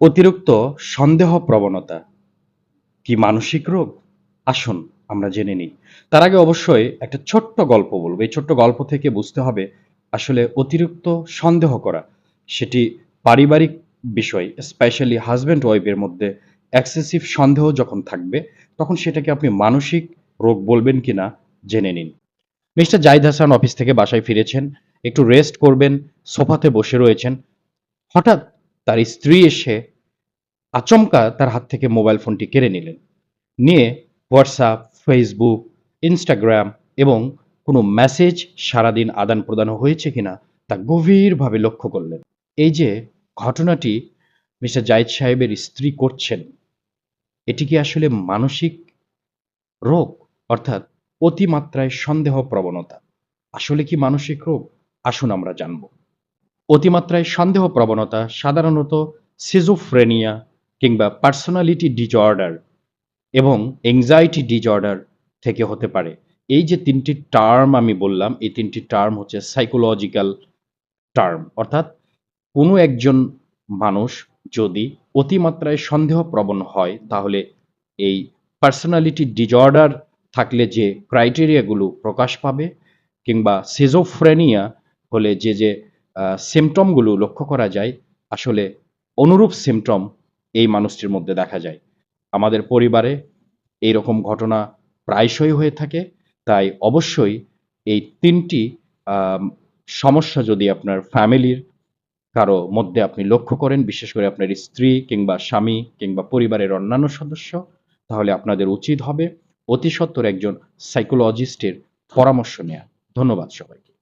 অতিরিক্ত সন্দেহ প্রবণতা কি মানসিক রোগ? আসুন আমরা জেনে নিই। তার আগে অবশ্যই একটা ছোট্ট গল্প বলব। এই ছোট্ট গল্প থেকে বুঝতে হবে আসলে অতিরিক্ত সন্দেহ করা সেটি পারিবারিক বিষয় স্পেশালি হাজব্যান্ড ওয়াইফের মধ্যে এক্সেসিভ সন্দেহ যখন থাকবে, তখন সেটাকে আপনি মানসিক রোগ বলবেন কিনা জেনে নিন। মিস্টার জাহিদ হাসান অফিস থেকে বাসায় ফিরেছেন, একটু রেস্ট করবেন, সোফাতে বসে রয়েছেন। হঠাৎ তার স্ত্রী এসে আচমকা তার হাত থেকে মোবাইল ফোনটি কেড়ে নিলেন। নিয়ে হোয়াটসঅ্যাপ, ফেসবুক, ইনস্টাগ্রাম এবং কোনো মেসেজ সারাদিন আদান প্রদান হয়েছে কিনা তা গভীরভাবে লক্ষ্য করলেন। এই যে ঘটনাটি মিস্টার জাহিদ সাহেবের স্ত্রী করছেন, এটি কি আসলে মানসিক রোগ অর্থাৎ অতিমাত্রায় সন্দেহ প্রবণতা আসলে কি মানসিক রোগ? আসুন আমরা জানব। অতিমাত্রায় সন্দেহ প্রবণতা সাধারণত সিজোফ্রেনিয়া কিংবা পার্সোনালিটি ডিজঅর্ডার এবং এংজাইটি ডিজঅর্ডার থেকে হতে পারে। এই যে তিনটি টার্ম আমি বললাম, এই তিনটি টার্ম হচ্ছে সাইকোলজিক্যাল টার্ম অর্থাৎ কোনো একজন মানুষ যদি অতিমাত্রায় সন্দেহপ্রবণ হয়, তাহলে এই পার্সোনালিটি ডিজঅর্ডার থাকলে যে ক্রাইটেরিয়াগুলো প্রকাশ পাবে কিংবা সিজোফ্রেনিয়া হলে যে যে সিমটমগুলো লক্ষ্য করা যায়, আসলে অনুরূপ সিমটম এই মানুষটির মধ্যে দেখা যায়। আমাদের পরিবারে এই রকম ঘটনা প্রায়শই হয়ে থাকে, তাই অবশ্যই এই তিনটি সমস্যা যদি আপনার ফ্যামিলির কারও মধ্যে আপনি লক্ষ্য করেন, বিশেষ করে আপনার স্ত্রী কিংবা স্বামী কিংবা পরিবারের অন্যান্য সদস্য, তাহলে আপনাদের উচিত হবে অতি সত্বর একজন সাইকোলজিস্টের পরামর্শ নেওয়া ধন্যবাদ সবাইকে।